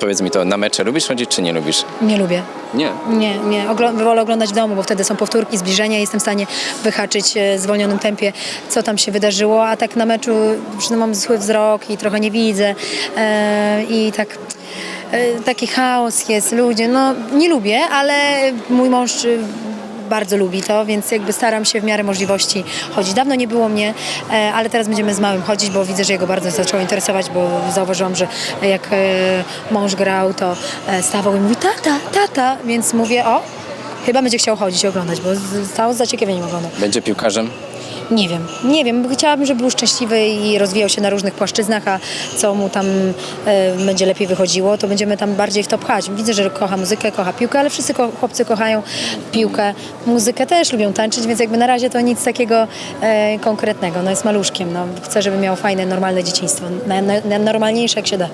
Powiedz mi to, na mecze lubisz chodzić, czy nie lubisz? Nie lubię. Nie. Nie, nie. Oglo- wolę oglądać w domu, bo wtedy są powtórki, zbliżenia. Jestem w stanie wyhaczyć e, w zwolnionym tempie, co tam się wydarzyło. A tak na meczu no, mam zły wzrok i trochę nie widzę. E, I tak e, taki chaos jest, ludzie. No nie lubię, ale mój mąż bardzo lubi to, więc jakby staram się w miarę możliwości chodzić. Dawno nie było mnie, e, ale teraz będziemy z małym chodzić, bo widzę, że jego bardzo zaczęło interesować, bo zauważyłam, że jak e, mąż grał, to e, stawał i mówi tata, tata, więc mówię o, chyba będzie chciał chodzić oglądać, bo z- stał z zaciekawieniem oglądał. Będzie piłkarzem? Nie wiem, nie wiem. Chciałabym, żeby był szczęśliwy i rozwijał się na różnych płaszczyznach, a co mu tam e, będzie lepiej wychodziło, to będziemy tam bardziej w to pchać. Widzę, że kocha muzykę, kocha piłkę, ale wszyscy ko- chłopcy kochają piłkę. Muzykę też lubią tańczyć, więc jakby na razie to nic takiego e, konkretnego. No jest maluszkiem. No. Chcę, żeby miał fajne, normalne dzieciństwo. Na, na, na normalniejsze jak się da.